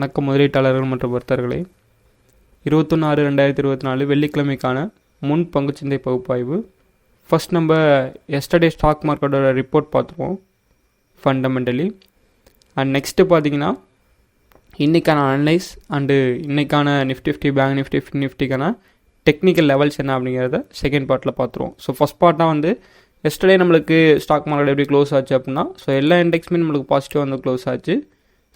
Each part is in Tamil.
வணக்கம் முதலீட்டாளர்கள் மற்றும் வர்த்தகர்களே இருபத்தொன்று ஆறு ரெண்டாயிரத்தி இருபத்தி நாலு வெள்ளிக்கிழமைக்கான முன் பங்குச்சந்தை பகுப்பாய்வு. ஃபர்ஸ்ட் நம்ம எஸ்டர்டே ஸ்டாக் மார்க்கெட்டோட ரிப்போர்ட் பார்த்துருவோம் ஃபண்டமெண்டலி அண்ட் நெக்ஸ்ட்டு பார்த்தீங்கன்னா இன்றைக்கான அனலைஸ் அண்டு இன்றைக்கான நிஃப்டி ஃபிஃப்டி பேங்க் நிஃப்டி நிஃப்டிக்கான டெக்னிக்கல் லெவல்ஸ் என்ன அப்படிங்கிறத செகண்ட் பார்ட்டில் பார்த்துருவோம். ஸோ ஃபஸ்ட் பார்ட்டாக வந்து எஸ்டர்டே நம்மளுக்கு ஸ்டாக் மார்க்கெட் எப்படி க்ளோஸ் ஆச்சு அப்படின்னா ஸோ எல்லா இண்டெக்ஸுமே நம்மளுக்கு பாசிட்டிவாக வந்து க்ளோஸ் ஆச்சு.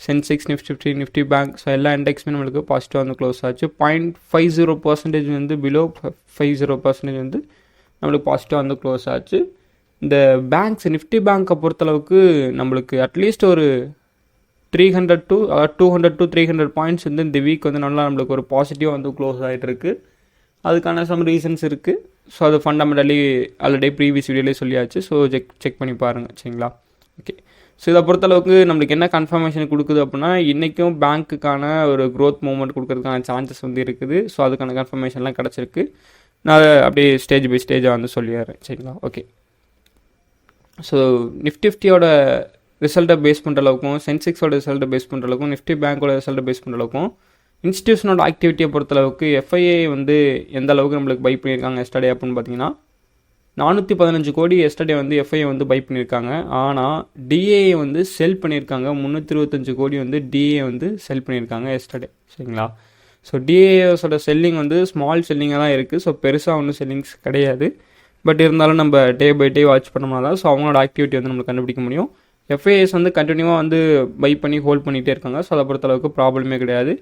Sensex Nifty fifty Nifty bank so எல்லா இண்டெக்ஸுமே நம்மளுக்கு பாசிட்டிவாக வந்து க்ளோஸ் ஆச்சு. பாயிண்ட் ஃபைவ் ஜீரோ பர்சன்டேஜ் வந்து பிலோ ஃபைவ் ஜீரோ பர்சன்டேஜ் வந்து நம்மளுக்கு பாசிட்டிவாக வந்து க்ளோஸ் ஆச்சு. இந்த பேங்க்ஸ் நிஃப்டி பேங்க்கை பொறுத்தளவுக்கு நம்மளுக்கு அட்லீஸ்ட் ஒரு three hundred to two hundred to three hundred points வந்து இந்த வீக் வந்து நல்லா நம்மளுக்கு ஒரு பாசிட்டிவாக வந்து க்ளோஸ் ஆகிட்டுருக்கு அதுக்கான சம் ரீசன்ஸ் இருக்குது ஸோ அது ஃபண்டமெண்டலி ஆல்ரெடி ப்ரீவியஸ் வீடியோலேயே சொல்லியாச்சு. ஸோ செக் செக் பண்ணி பாருங்கள் சரிங்களா? ஓகே ஸோ இதை பொறுத்தளவுக்கு நம்மளுக்கு என்ன கன்ஃபர்மேஷன் கொடுக்குது அப்படின்னா இன்றைக்கும் பேங்க்குக்கான ஒரு க்ரோத் மூவ்மெண்ட் கொடுக்கறதுக்கான சான்சஸ் வந்து இருக்குது. ஸோ அதுக்கான கன்ஃபர்மேஷன்லாம் கிடச்சிருக்கு. நான் அதை அப்படியே ஸ்டேஜ் பை ஸ்டேஜாக வந்து சொல்லிடுறேன். சரிங்களா? ஓகே ஸோ நிஃப்டி ஃபிஃப்டியோட ரிசல்ட்டை பேஸ் பண்ணுற அளவுக்கும் சென்செக்ஸோட ரிசல்ட்டை பேஸ் பண்ணுற அளவுக்கும் நிஃப்டி பேங்க்கோட ரிசல்ட்டை பேஸ் பண்ணுற அளவுக்கும் இன்ஸ்டியூஷனோட ஆக்டிவிட்டியை பொறுத்தளவுக்கு எஃப்ஐஏ வந்து எந்த அளவுக்கு நம்மளுக்கு பை பண்ணியிருக்காங்க எஸ்டர்டே அப்படின்னு பார்த்தீங்கன்னா நானூற்றி பதினஞ்சு கோடி எஸ்டர்டே வந்து எஃப்ஐஏ வந்து பை பண்ணியிருக்காங்க. ஆனால் டிஏஏ வந்து செல் பண்ணியிருக்காங்க. முந்நூற்றி இருபத்தஞ்சு கோடி வந்து டிஏ வந்து செல் பண்ணியிருக்காங்க எஸ்டர்டே சரிங்களா? ஸோ டிஏஎஸோட செல்லிங் வந்து ஸ்மால் செல்லிங்காக தான் இருக்குது ஸோ பெருசாக ஒன்றும் செல்லிங்ஸ் கிடையாது. பட் இருந்தாலும் நம்ம டே பை டே வாட்ச் பண்ணோம்னா தான் ஸோ அவங்களோட ஆக்டிவிட்டி வந்து நம்மளுக்கு கண்டுபிடிக்க முடியும். எஃப்ஐஎஸ் வந்து கண்டினியூவாக வந்து பை பண்ணி ஹோல்ட் பண்ணிகிட்டே இருக்காங்க. ஸோ அதை பொறுத்தளவுக்கு ப்ராப்ளமே கிடையாது.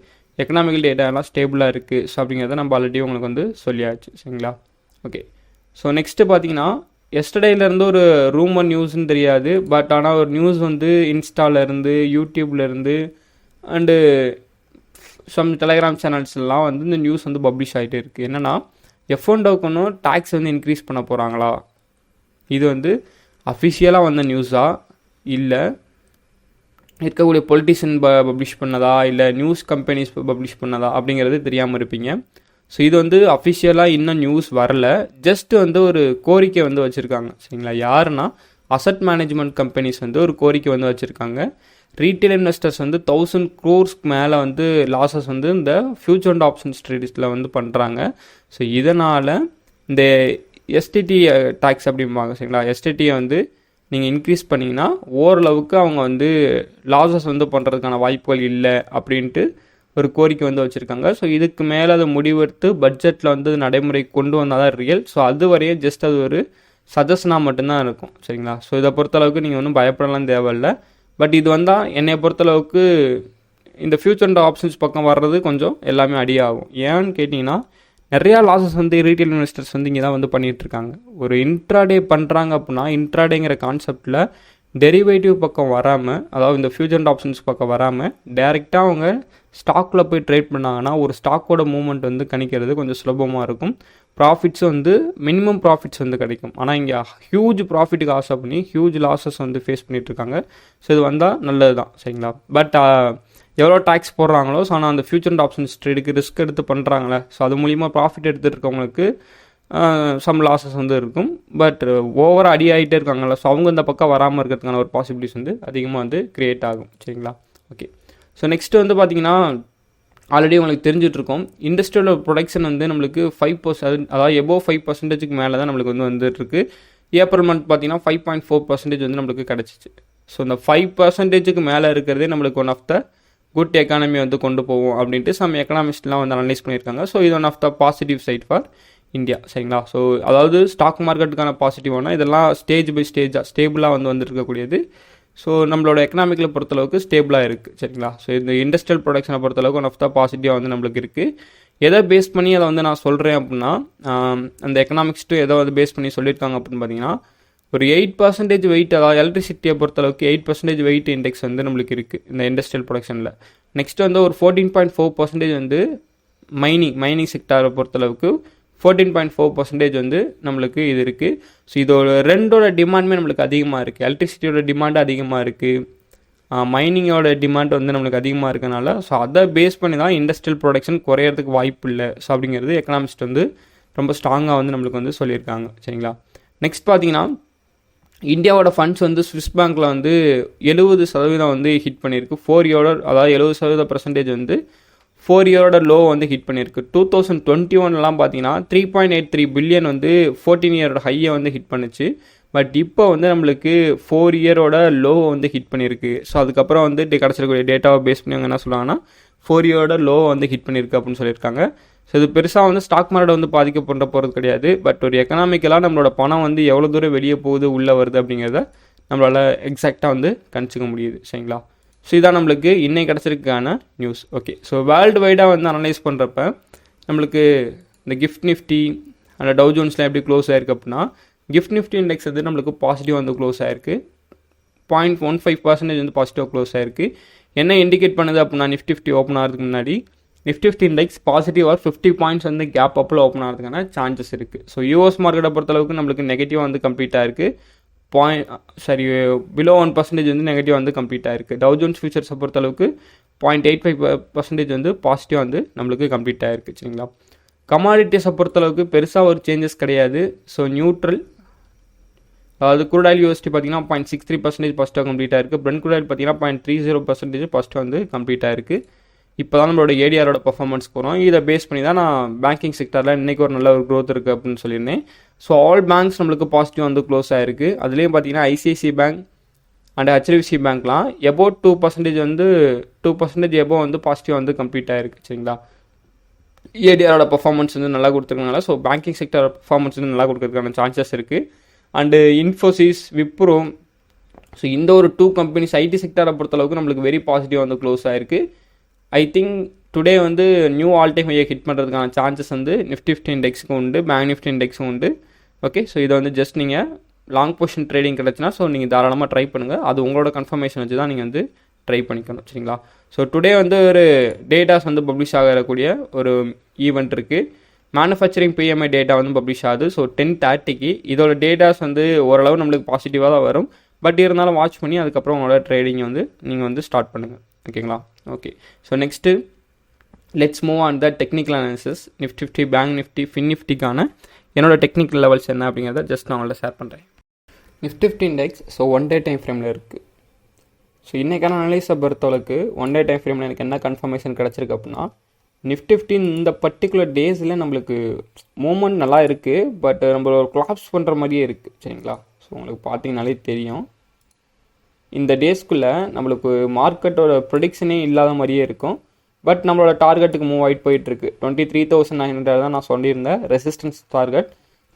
எக்கனாமிக்கல் டேட்டா எல்லாம் ஸ்டேபிளாக இருக்குது ஸோ அப்படிங்கிறத நம்ம ஆல்ரெடி உங்களுக்கு வந்து சொல்லியாச்சு. சரிங்களா? ஓகே ஸோ நெக்ஸ்ட்டு பார்த்தீங்கன்னா எஸ்டர்டேலேருந்து ஒரு ரூமர் நியூஸ்னு தெரியாது. பட் ஆனால் ஒரு நியூஸ் வந்து இன்ஸ்டாலேருந்து யூடியூப்லேருந்து அண்டு சம் டெலகிராம் சேனல்ஸ்லாம் வந்து இந்த நியூஸ் வந்து பப்ளிஷ் ஆகிட்டு இருக்குது என்னென்னா எஃப் ஒன் டோக்கனும் டேக்ஸ் வந்து இன்க்ரீஸ் பண்ண போகிறாங்களா இது வந்து அஃபிஷியலாக வந்த நியூஸா இல்லை இருக்கக்கூடிய பொலிட்டிஷியன் ப பப்ளிஷ் பண்ணதா? இல்லை நியூஸ் கம்பெனிஸ் பப்ளிஷ் பண்ணதா? அப்படிங்கிறது தெரியாமல் இருப்பீங்க. ஸோ இது வந்து அஃபிஷியலாக இன்னும் நியூஸ் வரல. ஜஸ்ட் வந்து ஒரு கோரிக்கை வந்து வச்சுருக்காங்க. சரிங்களா? யாருன்னா அசட் மேனேஜ்மெண்ட் கம்பெனிஸ் வந்து ஒரு கோரிக்கை வந்து வச்சுருக்காங்க. ரீட்டைல் இன்வெஸ்டர்ஸ் வந்து தௌசண்ட் க்ரோர்ஸ்க்கு மேலே வந்து லாஸஸ் வந்து இந்த ஃபியூச்சர் அண்ட் ஆப்ஷன்ஸ் ட்ரேடிஸில் வந்து பண்ணுறாங்க ஸோ இதனால் இந்த எஸ்டிடி டேக்ஸ் அப்படிம்பாங்க. சரிங்களா? எஸ்டிடியை வந்து நீங்கள் இன்க்ரீஸ் பண்ணிங்கன்னா ஓரளவுக்கு அவங்க வந்து லாஸஸ் வந்து பண்ணுறதுக்கான வாய்ப்புகள் இல்லை அப்படின்ட்டு ஒரு கோரிக்கை வந்து வச்சுருக்காங்க. ஸோ இதுக்கு மேலே அதை முடிவெடுத்து பட்ஜெட்டில் வந்து நடைமுறை கொண்டு வந்தால் தான் ரியல் ஸோ அது வரையும் ஜஸ்ட் அது ஒரு சஜஷனாக மட்டும்தான் இருக்கும். சரிங்களா? ஸோ இதை பொறுத்தளவுக்கு நீங்கள் ஒன்றும் பயப்படலாம் தேவையில்லை. பட் இது வந்தால் என்னை பொறுத்தளவுக்கு இந்த ஃபியூச்சர் அண்ட் ஆப்ஷன்ஸ் பக்கம் வர்றது கொஞ்சம் எல்லாமே அடியாகும். ஏன்னு கேட்டிங்கன்னா நிறையா லாஸஸ் வந்து ரீட்டைல் இன்வெஸ்டர்ஸ் வந்து இங்கே தான் வந்து பண்ணிகிட்ருக்காங்க ஒரு இன்ட்ராடே பண்ணுறாங்க அப்படின்னா இன்ட்ராடேங்கிற கான்செப்டில் டெரிவேட்டிவ் பக்கம் வராமல் அதாவது இந்த ஃபியூச்சர் அண்ட் ஆப்ஷன்ஸ் பக்கம் வராமல் டேரெக்டாக அவங்க ஸ்டாக்கில் போய் ட்ரேட் பண்ணாங்கன்னா ஒரு ஸ்டாக்கோட மூவ்மெண்ட் வந்து கணிக்கிறது கொஞ்சம் சுலபமாக இருக்கும். ப்ராஃபிட்ஸ் வந்து மினிமம் ப்ராஃபிட்ஸ் வந்து கிடைக்கும். ஆனால் இங்கே ஹியூஜ் ப்ராஃபிட்டுக்கு ஆசை பண்ணி ஹியூஜ் லாஸஸ் வந்து ஃபேஸ் பண்ணிகிட்ருக்காங்க ஸோ இது வந்தால் நல்லது தான் சரிங்களா பட் எவ்வளோ டேக்ஸ் போடுறாங்களோ ஸோ ஆனால் அந்த ஃபியூச்சர் அண்ட் ஆப்ஷன்ஸ் ட்ரேடுக்கு ரிஸ்க் எடுத்து பண்ணுறாங்களே ஸோ அது மூலிமா ப்ராஃபிட் எடுத்துகிட்டு இருக்கவங்களுக்கு சம் லாஸஸ் வந்து இருக்கும். பட் ஓவராக அடி ஆகிட்டே இருக்காங்கல்ல. ஸோ அவங்க இந்த பக்கம் வராமல் இருக்கிறதுக்கான ஒரு பாசிபிலிட்டிஸ் வந்து அதிகமாக வந்து க்ரியேட் ஆகும். சரிங்களா? ஓகே ஸோ நெக்ஸ்ட்டு வந்து பார்த்தீங்கன்னா ஆல்ரெடி உங்களுக்கு தெரிஞ்சிட்ருக்கோம். இண்டஸ்ட்ரியல் ப்ரொடக்ஷன் வந்து நம்மளுக்கு ஃபைவ் பர்சன்ட் அதாவது எபோவ் ஃபைவ் பர்சன்டேஜுக்கு மேலே தான் நம்மளுக்கு வந்து வந்துட்டுருக்கு ஏப்ரல் மந்த் பார்த்தீங்கன்னா ஃபைவ் பாயிண்ட் ஃபோர் பர்சன்டேஜ் வந்து நம்மளுக்கு கிடச்சிச்சு. ஸோ இந்த ஃபைவ் பர்சன்டேஜுக்கு மேலே இருக்கிறதே நம்மளுக்கு one of the good economy வந்து கொண்டு போவோம் அப்படின்ட்டு சம் எக்கனாமிஸ்ட்லாம் வந்து அனலைஸ் பண்ணியிருக்காங்க. ஸோ இது one of the positive side for India சரிங்களா? ஸோ அதாவது ஸ்டாக் மார்க்கெட்டுக்கான பாசிட்டிவானா இதெல்லாம் ஸ்டேஜ் பை ஸ்டேஜாக ஸ்டேபிளாக வந்து வந்துருக்கக்கூடியது. ஸோ நம்மளோட எக்கனாமிக்கில் பொறுத்தளவுக்கு ஸ்டேபிளாக இருக்குது சரிங்களா? ஸோ இந்த இண்டஸ்ட்ரியல் ப்ரொடக்ஷனை பொறுத்தளவுக்கு ஒன் ஆஃப் த பாசிட்டிவாக வந்து நம்மளுக்கு இருக்குது எதை பேஸ் பண்ணி அதை வந்து நான் சொல்கிறேன் அப்படின்னா அந்த எக்கனாமிக்ஸ்ட்டு எதை வந்து பேஸ் பண்ணி சொல்லியிருக்காங்க அப்படின்னு பார்த்தீங்கன்னா ஒரு எயிட் பர்சன்டேஜ் வெயிட் அதாவது எலக்ட்ரிசிட்டியை பொறுத்தளவுக்கு எயிட் பர்சன்டேஜ் வெயிட் இண்டெக்ஸ் வந்து நம்மளுக்கு இருக்குது இந்த இண்டஸ்ட்ரியல் ப்ரொடக்ஷனில் நெக்ஸ்ட் வந்து ஒரு ஃபோர்டீன் பாயிண்ட் ஃபோர் பர்சன்டேஜ் வந்து மைனிங் மைனிங் செக்டாரை பொறுத்தளவுக்கு ஃபோர்டீன் பாயிண்ட் ஃபோர் பர்சன்டேஜ் வந்து நம்மளுக்கு இது இருக்குது ஸோ இதோட ரெண்டோட டிமாண்டுமே நம்மளுக்கு அதிகமாக இருக்குது எலக்ட்ரிசிட்டியோட டிமாண்டு அதிகமாக இருக்குது மைனிங்கோட டிமாண்ட் வந்து நம்மளுக்கு அதிகமாக இருக்கனால ஸோ அதை பேஸ் பண்ணி தான் இண்டஸ்ட்ரியல் ப்ரொடக்ஷன் குறையிறதுக்கு வாய்ப்பு இல்லை. ஸோ அப்படிங்கிறது எக்கனாமிஸ்ட் வந்து ரொம்ப ஸ்ட்ராங்காக வந்து நம்மளுக்கு வந்து சொல்லியிருக்காங்க. சரிங்களா? நெக்ஸ்ட் பார்த்தீங்கன்னா இந்தியாவோட ஃபண்ட்ஸ் வந்து ஸ்விஸ் பேங்க்கில் வந்து எழுபது சதவீதம் வந்து ஹிட் பண்ணியிருக்கு. ஃபோர் இயரோட அதாவது எழுபது சதவீத பர்சன்டேஜ் வந்து ஃபோர் இயரோட லோ வந்து ஹிட் பண்ணியிருக்கு. டூ தௌசண்ட் டுவெண்ட்டி ஒன்லாம் பார்த்தீங்கன்னா three point eight three billion வந்து ஃபோர்டீன் இயரோட ஹையை வந்து ஹிட் பண்ணுச்சு. பட் இப்போ வந்து நம்மளுக்கு ஃபோர் இயரோட லோ வந்து ஹிட் பண்ணியிருக்கு. ஸோ அதுக்கப்புறம் வந்து கிடச்சிருக்கக்கூடிய டேட்டாவை பேஸ் பண்ணி அவங்க என்ன சொல்லுவாங்கன்னா ஃபோர் இயரோட லோ வந்து ஹிட் பண்ணியிருக்கு அப்படின்னு சொல்லியிருக்காங்க. ஸோ இது பெருசாக வந்து ஸ்டாக் மார்க்கெட் வந்து பாதிக்கப்பட போகிறது கிடையாது. பட் ஒரு எக்கனாமிக்கலாக நம்மளோட பணம் வந்து எவ்வளோ தூரம் வெளியே போகுது உள்ளே வருது அப்படிங்கிறத நம்மளால் எக்ஸாக்டாக வந்து கணிச்சிக்க முடியுது. சரிங்களா? ஸோ இதான் நம்மளுக்கு இன்னைக்கு கிடச்சிருக்கான நியூஸ் ஓகே ஸோ வேர்ல்டு வைடாக வந்து அனலைஸ் பண்ணுறப்ப நம்மளுக்கு இந்த கிஃப்ட் நிஃப்டி அந்த டவு ஜோன்ஸ்லாம் எப்படி க்ளோஸ் ஆயிருக்கு அப்படின்னா கிஃப்ட் நிஃப்டி இண்டெக்ஸ் வந்து நம்மளுக்கு பாசிட்டிவ் வந்து க்ளோஸ் ஆயிருக்கு. பாயிண்ட் ஒன் ஃபைவ் பர்சன்டேஜ் வந்து பாசிட்டிவாக க்ளோஸ் ஆயிருக்கு. என்ன இண்டிகேட் பண்ணுது அப்படின்னா நிஃப்டி ஃபிஃப்டி ஓப்பன் ஆகிறதுக்கு முன்னாடி நிஃப்டி ஃபிஃப்டி இண்டெக்ஸ் பாசிட்டிவாக ஃபிஃப்டி பாயிண்ட்ஸ் வந்து கேப் அப்பில் ஓப்பன் ஆகிறதுக்கான சான்சஸ் இருக்குது ஸோ யூஎஸ் மார்க்கெட்டை பொறுத்தளவுக்கு நம்மளுக்கு நெகட்டிவாக வந்து கம்ப்ளீட்டாக இருக்குது பாயிண்ட் சரி பிலோ ஒன் பர்சன்டேஜ் வந்து நெகட்டிவ் வந்து கம்ப்ளீட் ஆயிருக்கு. டவு ஜோன்ஸ் ஃபியூச்சர்ஸை பொறுத்தளவுக்கு பாயிண்ட் எயிட் ஃபைவ் பர்சன்டேஜ் வந்து பாசிட்டிவ் வந்து நம்மளுக்கு கம்ப்ளீட் ஆயிருக்கு சரிங்களா? கமாடிட்டிஸை பொறுத்தளவுக்கு பெருசாக ஒரு சேஞ்சஸ் கிடையாது. ஸோ நியூட்ரல் அதாவது குரூடாயில் யூஎஸ்டி பார்த்தீங்கன்னா பாயிண்ட் சிக்ஸ் த்ரீ பர்சன்டேஜ் பாசிட்டிவாக கம்ப்ளீட் ஆயிருக்கு. பிரெண்ட் குரூடாயில் பார்த்தீங்கன்னா point three zero percentage first வந்து கம்ப்ளீட் ஆயிருக்கு. இப்போ தான் நம்மளோட ஏடிஆரோட பர்ஃபார்மன்ஸ் போகிறோம் இதை பேஸ் பண்ணி தான் நான் பேங்கிங் செக்டரில் இன்றைக்கி ஒரு நல்ல ஒரு க்ரோத் இருக்குது அப்படின்னு சொல்லியிருந்தேன். ஸோ ஆல் பேங்க்ஸ் நம்மளுக்கு பாசிட்டிவ் வந்து க்ளோஸ் ஆயிருக்கு. அதுலேயும் பார்த்தீங்கன்னா ஐசிஐசி பேங்க் அண்ட் ஹெச்டிஎஃப்சி பேங்க்லாம் எபோ டூ பர்சன்டேஜ் வந்து டூ பர்சன்டேஜ் எபோ வந்து பாசிட்டிவ் வந்து கம்ப்ளீட் ஆயிருக்கு சரிங்களா? ஏடிஆரோட பர்ஃபார்மன்ஸ் வந்து நல்லா கொடுத்துருக்கனால ஸோ பேங்கிங் செக்டரோட பர்ஃபார்மன்ஸ் வந்து நல்லா கொடுக்கறதுக்கான சான்சஸ் இருக்குது அண்டு இன்ஃபோசிஸ் விப்ரோ ஸோ இந்த ஒரு டூ கம்பெனிஸ் ஐடி செக்டரை பொறுத்தளவுக்கு நம்மளுக்கு வெரி பாசிட்டிவ் வந்து க்ளோஸ் ஆயிருக்கு. ஐ திங்க் டுடே வந்து நியூ ஆல் டைம் ஹையை ஹிட் பண்ணுறதுக்கான சான்சஸ் வந்து நிஃப்டி ஃபிஃப்டி இண்டெக்ஸுக்கும் உண்டு பேங்க் நிஃப்டி இண்டெக்ஸும் உண்டு. ஓகே ஸோ இதை வந்து ஜஸ்ட் நீங்கள் லாங் பொசிஷன் ட்ரேடிங் கிடச்சுன்னா ஸோ நீங்கள் தாராளமாக ட்ரை பண்ணுங்கள் அது உங்களோட கன்ஃபர்மேஷன் வச்சு தான் நீங்கள் வந்து ட்ரை பண்ணிக்கணும் சரிங்களா? ஸோ டுடே வந்து ஒரு டேட்டாஸ் வந்து பப்ளிஷ் ஆகக்கூடிய ஒரு ஈவெண்ட் இருக்குது மேனுஃபேக்சரிங் பிஎம்ஐ டேட்டா வந்து பப்ளிஷ் ஆகுது. ஸோ டென் தேர்ட்டிக்கு இதோட டேட்டாஸ் வந்து ஓரளவு நம்மளுக்கு பாசிட்டிவாக தான் வரும். பட் இருந்தாலும் வாட்ச் பண்ணி அதுக்கப்புறம் உங்களோட ட்ரேடிங் வந்து நீங்கள் வந்து ஸ்டார்ட் பண்ணுங்கள் ஓகேங்களா okay so next let's move on the technical analysis Nifty fifty bank Nifty fin நிஃப்டிக்கான என்னோட டெக்னிக்கல் லெவல்ஸ் என்ன அப்படிங்கிறத ஜஸ்ட் நான் உங்கள்ட்ட ஷேர் பண்ணுறேன் Nifty fifty index so one day time ஃப்ரேமில் இருக்குது ஸோ இன்றைக்கான அனலைஸை பொறுத்தளவுக்கு ஒன் டே டைம் ஃப்ரேமில் எனக்கு என்ன கன்ஃபர்மேஷன் கிடச்சிருக்கு அப்படின்னா நிஃப்டி ஃபிஃப்டின் இந்த பர்டிகுலர் டேஸில் நம்மளுக்கு மூமெண்ட் நல்லா இருக்குது பட் நம்மளோட ஒரு கிளாப்ஸ் பண்ணுற மாதிரியே இருக்குது சரிங்களா? ஸோ உங்களுக்கு பார்த்தீங்கனாலே தெரியும். இந்த டேஸ்க்குள்ளே நம்மளுக்கு மார்க்கெட்டோட ப்ரொடிக்ஷனே இல்லாத மாதிரியே இருக்கும். பட் நம்மளோட டார்கெட்டுக்கு மூவ் ஆகிட்டு போயிட்டுருக்கு. Twenty three thousand nine hundred தான் நான் சொல்லியிருந்தேன். ரெசிஸ்டன்ஸ் டார்கெட்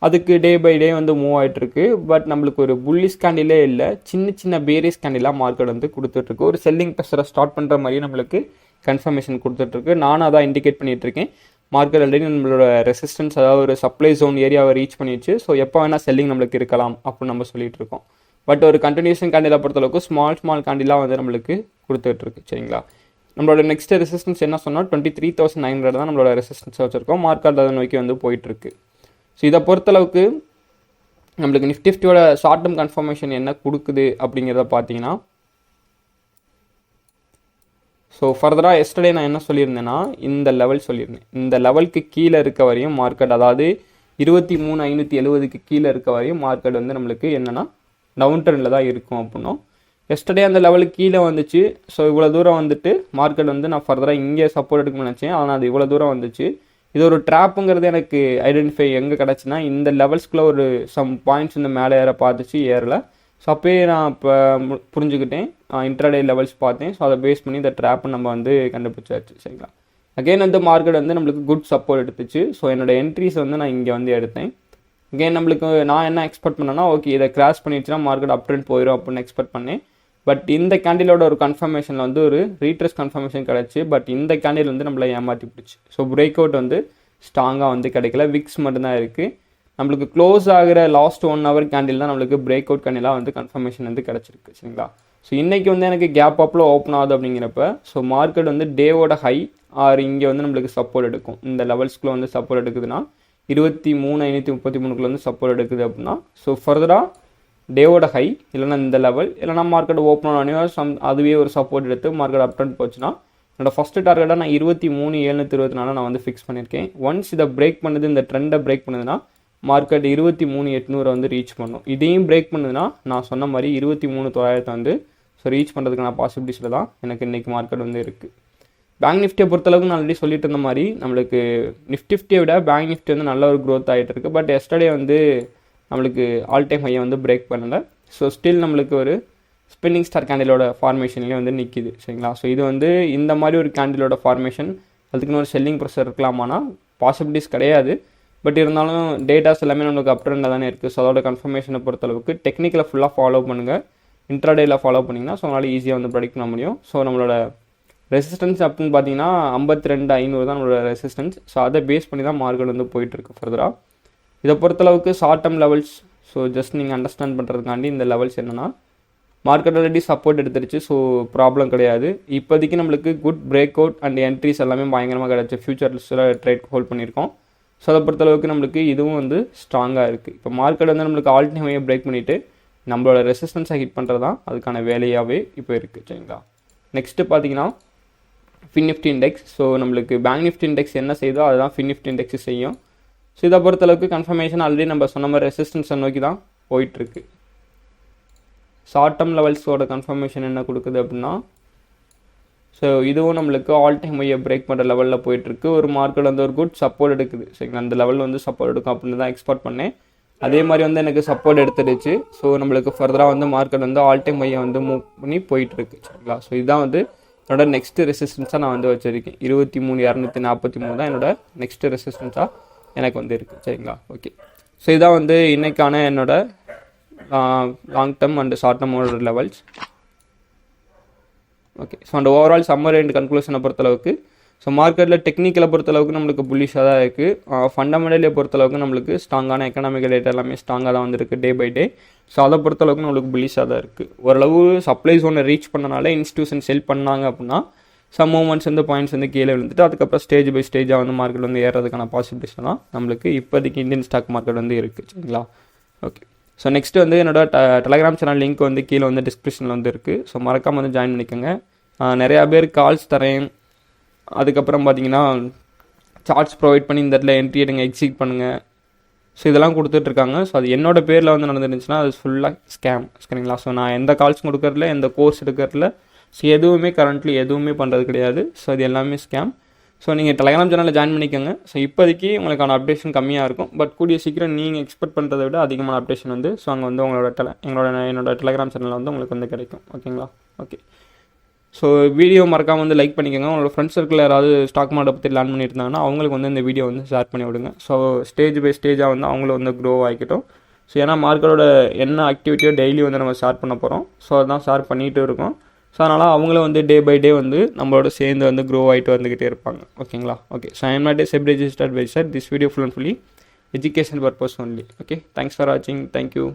அதுக்கு டே பை டே வந்து மூவ் ஆகிட்டுருக்கு பட் நம்மளுக்கு ஒரு புல்லிஸ் கேண்டிலே இல்லை. சின்ன சின்ன பேரிஸ் கேண்டிலாக மார்க்கெட் வந்து கொடுத்துட்ருக்கு ஒரு செல்லிங் ப்ரெஷரை ஸ்டார்ட் பண்ணுற மாதிரி நம்மளுக்கு கன்ஃபர்மேஷன் கொடுத்துட்ருக்கு நானும் அதான் இண்டிகேட் பண்ணிகிட்ருக்கேன் மார்க்கெட் ஆல்ரெடி நம்மளோட ரெசிஸ்டன்ஸ் அதாவது ஒரு சப்ளை ஜோன் ஏரியாவை ரீச் பண்ணிடுச்சு. ஸோ எப்போ வேணால் செல்லிங் நம்மளுக்கு இருக்கலாம் அப்படின்னு நம்ம சொல்லிகிட்டு இருக்கோம் பட் ஒரு கண்டினியூஷன் கேண்டிலை பொறுத்தளவுக்கு ஸ்மால் ஸ்மால் கேண்டிலாக வந்து நம்மளுக்கு கொடுத்துட்ருக்கு சரிங்களா? நம்மளோட நெக்ஸ்ட் ரெசிஸ்டன்ஸ் என்ன சொன்னால் twenty three thousand nine hundred தான் நம்மளோட ரெசிஸ்டன்ஸை வச்சிருக்கோம். மார்க்கெட் அதை நோக்கி வந்து போயிட்டுருக்கு. ஸோ இதை பொறுத்தளவுக்கு நம்மளுக்கு நிஃப்டி ஃபிஃப்டியோட ஷார்ட் டேர்ம் கன்ஃபர்மேஷன் என்ன கொடுக்குது அப்படிங்கிறத பார்த்தீங்கன்னா ஸோ ஃபர்தராக எஸ்டர்டே நான் என்ன சொல்லியிருந்தேன்னா இந்த லெவல் சொல்லியிருந்தேன். இந்த லெவலுக்கு கீழே இருக்க வரையும் மார்க்கெட் அதாவது இருபத்தி மூணு ஐநூற்றி எழுபதுக்கு கீழே இருக்க வரையும் மார்க்கெட் வந்து நம்மளுக்கு என்னென்னா டவுன் ட்ரெண்டில் தான் இருக்கும் அப்படின்னும். எஸ்டர்டே அந்த லெவலுக்கு கீழே வந்துச்சு. ஸோ இவ்வளோ தூரம் வந்துட்டு மார்க்கெட் வந்து நான் ஃபர்தராக இங்கே சப்போர்ட் எடுக்கணும்னு நினச்சேன். ஆனால் அது இவ்வளோ தூரம் வந்துச்சு. இது ஒரு ட்ராப்புங்கிறது எனக்கு ஐடென்டிஃபை எங்கே கிடச்சுன்னா இந்த லெவல்ஸ்குள்ளே ஒரு சம் பாயிண்ட்ஸ் இந்த மேலே ஏற பார்த்துச்சு ஏறலை. ஸோ அப்போயே நான் இப்போ புரிஞ்சுக்கிட்டேன். இன்ட்ராடே லெவல்ஸ் பார்த்தேன். ஸோ அதை பேஸ் பண்ணி இந்த ட்ராப்பை நம்ம வந்து கண்டுபிடிச்சாச்சு. சரிங்களா? அகைன் வந்து மார்க்கெட் வந்து நம்மளுக்கு குட் சப்போர்ட் எடுத்துச்சு. ஸோ என்னோட என்ட்ரிஸ் வந்து நான் இங்கே வந்து எடுத்தேன். இங்கே நம்மளுக்கு நான் என்ன எக்ஸ்பெக்ட் பண்ணேன்னா ஓகே இதை கிராஸ் பண்ணிடுச்சுன்னா மார்க்கெட் அப் ட்ரெண்ட் போயிடும் அப்படின்னு எக்ஸ்பெக்ட் பண்ணேன். பட் இந்த கேண்டிலோட ஒரு கன்ஃபர்மேஷனில் வந்து ஒரு ரீட்ரெஸ் கன்ஃபர்மேஷன் கிடச்சி பட் இந்த கேண்டில் வந்து நம்மளை ஏமாற்றி பிடிச்சி ஸோ பிரேக் அவுட் வந்து ஸ்ட்ராங்காக வந்து கிடைக்கல. விக்ஸ் மட்டும்தான் இருக்குது நம்மளுக்கு க்ளோஸ் ஆகிற லாஸ்ட் ஒன் ஹவர் கேண்டில் தான் நம்மளுக்கு பிரேக் அவுட் கேண்டிலாக வந்து கன்ஃபர்மேஷன் வந்து கிடச்சிருக்கு சரிங்களா? ஸோ இன்றைக்கி வந்து எனக்கு கேப் அப்பில் ஓப்பன் ஆகுது அப்படிங்கிறப்ப ஸோ மார்க்கெட் வந்து டேவோட ஹை ஆர் இங்கே வந்து நம்மளுக்கு சப்போர்ட் எடுக்கும். இந்த லெவல்ஸ்க்குள்ளே வந்து சப்போர்ட் எடுக்குதுன்னா இருபத்தி மூணு ஐநூற்றி முப்பத்தி மூணுக்குள்ள வந்து சப்போர்ட் எடுக்குது அப்படின்னா ஸோ ஃபர்தராக டேவோட ஹை இல்லைனா இந்த லெவல் இல்லைனா மார்க்கெட் ஓப்பன் ஆனோ சம் அதுவே ஒரு சப்போர்ட் எடுத்து மார்க்கெட் அப் ட்ரெண்ட் போச்சுன்னா என்னோட ஃபஸ்ட்டு டார்கெட்டாக நான் இருபத்தி மூணு ஏழ்நூற்றி இருபத்தி நாலு நான் வந்து ஃபிக்ஸ் பண்ணியிருக்கேன். ஒன்ஸ் இதை பிரேக் பண்ணுது இந்த ட்ரெண்டை பிரேக் பண்ணுதுன்னா மார்க்கெட் இருபத்தி மூணு எட்நூறை வந்து ரீச் பண்ணும். இதையும் பிரேக் பண்ணுதுன்னா நான் சொன்ன மாதிரி இருபத்தி மூணு தொள்ளாயிரத்தை வந்து ஸோ ரீச் பண்ணுறதுக்கான பாசிபிலிட்டிஸில் தான் எனக்கு இன்றைக்கி மார்க்கெட் வந்து இருக்குது பேங்க் நிஃப்டியை பொறுத்தளவுக்கு நான் ஆல்ரெடி சொல்லிட்டு இருந்த மாதிரி நம்மளுக்கு நிஃப்டி நிஃப்டியை விட பேங்க் நிஃப்டி வந்து நல்ல ஒரு க்ரோத் ஆகிட்டு இருக்குது பட் எஸ்டர்டே வந்து நம்மளுக்கு ஆல் டைம் ஹையை வந்து பிரேக் பண்ணலை. ஸோ ஸ்டில் நம்மளுக்கு ஒரு ஸ்பின்னிங் ஸ்டார் கேண்டிலோட ஃபார்மேஷன்லேயே வந்து நிற்கிது சரிங்களா? ஸோ இது வந்து இந்த மாதிரி ஒரு கேண்டிலோட ஃபார்மேஷன் அதுக்குன்னு ஒரு செல்லிங் ப்ரெஷர் இருக்கலாமானா பாசிபிலிட்டிஸ் கிடையாது. பட் இருந்தாலும் டேட்டாஸ் எல்லாமே நம்மளுக்கு அப் தானே இருக்குது ஸோ அதோட கன்ஃபர்மேஷனை பொறுத்தளவுக்கு டெக்னிக்கலை ஃபுல்லாக ஃபாலோ பண்ணுங்கள் இன்ட்ராடேயில் ஃபாலோ பண்ணிங்கன்னா ஸோ அதனால் ஈஸியாக வந்து ப்ரெடிக்ட் பண்ண முடியும். ஸோ நம்மளோட ரெசிஸ்டன்ஸ் அப்படின்னு பார்த்தீங்கன்னா ஐம்பத்தி ரெண்டு ஐநூறு தான் நம்மளோட ரெசிஸ்டன்ஸ் ஸோ அதை பேஸ் பண்ணி தான் மார்க்கெட் வந்து போயிட்டுருக்கு ஃபர்தராக இதை பொறுத்தளவுக்கு short term levels so just நீங்கள் அண்டர்ஸ்டாண்ட் பண்ணுறதுக்காண்டி இந்த லெவல்ஸ் என்னென்னா மார்க்கெட் ஆல்ரெடி சப்போர்ட் எடுத்துருச்சு ஸோ ப்ராப்ளம் கிடையாது. இப்போதைக்கு நம்மளுக்கு good break out and entries எல்லாமே பயங்கரமாக கிடச்சி ஃபியூச்சர்ஸில் ட்ரேட் ஹோல்ட் பண்ணியிருக்கோம். ஸோ அதை பொறுத்தளவுக்கு நம்மளுக்கு இதுவும் வந்து ஸ்ட்ராங்காக இருக்குது இப்போ மார்க்கெட் வந்து நம்மளுக்கு ஆல் டைம் பிரேக் பண்ணிவிட்டு நம்மளோட ரெசிஸ்டன்ஸை ஹிட் பண்ணுறது தான் அதுக்கான வேலையாகவே இப்போ இருக்குது சரிங்களா? நெக்ஸ்ட்டு பார்த்தீங்கன்னா ஃபின்னிஃப்டி இண்டெக்ஸ் ஸோ நம்மளுக்கு பேங்க் நிஃப்டி இண்டெக்ஸ் என்ன செய்தோ அதுதான் ஃபின்னிஃப்டி இண்டெக்ஸ் செய்யும். ஸோ இதை பொறுத்தளவுக்கு கன்ஃபர்மேஷன் ஆல்ரெடி நம்ம சொன்ன மாதிரி ரெசிஸ்டன்ஸை நோக்கி தான் போயிட்டுருக்கு. ஷார்ட் டேர்ம் லெவல்ஸோட கன்ஃபர்மேஷன் என்ன கொடுக்குது அப்படின்னா ஸோ இதுவும் நம்மளுக்கு ஆல் டைம் ஐயை பிரேக் பண்ணுற லெவலில் போயிட்டுருக்கு. ஒரு மார்க்கெட் வந்து ஒரு குட் சப்போர்ட் எடுக்குது. சரிங்களா அந்த லெவலில் வந்து சப்போர்ட் எடுக்கும் அப்படின்னு தான் எக்ஸ்பெக்ட் பண்ணேன். அதே மாதிரி வந்து எனக்கு சப்போர்ட் எடுத்துடுச்சு. ஸோ நம்மளுக்கு ஃபர்தராக வந்து மார்க்கெட் வந்து ஆல் டைம் ஐயை வந்து மூவ் பண்ணி போயிட்டுருக்கு. சரிங்களா? ஸோ இதுதான் வந்து என்னோட நெக்ஸ்ட்டு ரெசிஸ்டன்ஸாக நான் வந்து வச்சுருக்கேன். இருபத்தி மூணு இரநூத்தி நாற்பத்தி மூணு தான் என்னோட நெக்ஸ்ட்டு ரெசிஸ்டன்ஸாக எனக்கு வந்து இருக்குது சரிங்களா? ஓகே ஸோ இதான் வந்து இன்றைக்கான என்னோட லாங் டேர்ம் அண்ட் ஷார்ட் டேர்மோட லெவல்ஸ் ஓகே ஸோ அந்த ஓவரால் சம்மர் அண்ட் கன்க்ளூஷனை பொறுத்தளவுக்கு ஸோ மார்க்கெட்டில் டெக்னிக்கலை பொறுத்தளவுக்கு நம்மளுக்கு புல்லிஷாக தான் இருக்குது ஃபண்டமெண்டலை பொறுத்தளவுக்கு நம்மளுக்கு ஸ்ட்ராங்கான எக்கனாமிக்கல் ரேட் எல்லாமே ஸ்ட்ராங்காக தான் வந்திருக்கு டே பை டே ஸோ அதை பொறுத்தளவுக்கு நம்மளுக்கு புல்லிஷாக தான் இருக்குது ஓரளவு சப்ளைஸ் ஒன்று ரீச் பண்ணனால இன்ஸ்டியூஷன் செல் பண்ணாங்க அப்படின்னா சம் மூமெண்ட்ஸ் வந்து பாயிண்ட்ஸ் வந்து கீழே விழுந்துட்டு அதுக்கப்புறம் ஸ்டேஜ் பை ஸ்டேஜாக வந்து மார்க்கெட் வந்து ஏறதுக்கான பாசிபிலிட்டிஸ் தான் நம்மளுக்கு இப்போதைக்கு இந்தியன் ஸ்டாக் மார்க்கெட் வந்து இருக்குது சரிங்களா? ஓகே ஸோ நெக்ஸ்ட்டு வந்து என்னோட டெலகிராம் சேனல் லிங்க் வந்து கீழே வந்து டிஸ்கிரிப்ஷனில் வந்து இருக்குது ஸோ மறக்காமல் வந்து ஜாயின் பண்ணிக்கோங்க. நிறையா பேர் கால்ஸ் தரேன். அதுக்கப்புறம் பார்த்தீங்கன்னா சார்ட்ஸ் ப்ரொவைட் பண்ணி இந்த இடத்துல என்ட்ரி எடுங்க எக்ஸிட் பண்ணுங்கள் ஸோ இதெல்லாம் கொடுத்துட்ருக்காங்க ஸோ அது என்னோட பேரில் வந்து நடந்துருந்துச்சுன்னா அது ஃபுல்லாக ஸ்கேம் சரிங்களா? ஸோ நான் எந்த கால்ஸ் கொடுக்கறதில்ல எந்த கோர்ஸ் எடுக்கிறதுல ஸோ எதுவுமே கரண்ட்லி எதுவுமே பண்ணுறது கிடையாது. ஸோ அது எல்லாமே ஸ்கேம் ஸோ நீங்கள் டெலகிராம் சேனலில் ஜாயின் பண்ணிக்கோங்க. ஸோ இப்போதைக்கு உங்களுக்கான அப்டேஷன் கம்மியாக இருக்கும். பட் கூடிய சீக்கிரம் நீங்கள் எக்ஸ்பெக்ட் பண்ணுறதை விட அதிகமான அப்டேஷன் வந்து ஸோ அங்கே வந்து உங்களோட டெல எங்களோட என்னோட டெலகிராம் சேனலில் வந்து உங்களுக்கு வந்து கிடைக்கும். ஓகேங்களா ஓகே ஸோ வீடியோ மறக்காமல் வந்து லைக் பண்ணிக்கோங்க. உங்களோட ஃப்ரெண்ட்ஸ் சர்க்கிளில் யாராவது ஸ்டாக் மார்க்கெட் பற்றி லேர்ன் பண்ணியிருந்தாங்கன்னா அவங்களுக்கு வந்து இந்த வீடியோ வந்து ஷேர் பண்ணி விடுங்க. ஸோ ஸ்டேஜ் பை ஸ்டேஜாக வந்து அவங்களும் வந்து க்ரோ ஆகிக்கட்டும். ஸோ ஏன்னா மார்க்கெட்டோட என்ன ஆக்டிவிட்டியோ டெய்லி வந்து நம்ம ஷேர் பண்ண போகிறோம் ஸோ அதான் ஷேர் பண்ணிகிட்டு இருக்கோம். ஸோ அதனால் அவங்களும் வந்து டே பை டே வந்து நம்மளோட சேர்ந்து வந்து க்ரோ ஆகிட்டு வந்துக்கிட்டே இருப்பாங்க. ஓகேங்களா okay so I'm not a SEBI registered by sir this video full and fully education purpose only okay thanks for வாட்சிங் தேங்க்யூ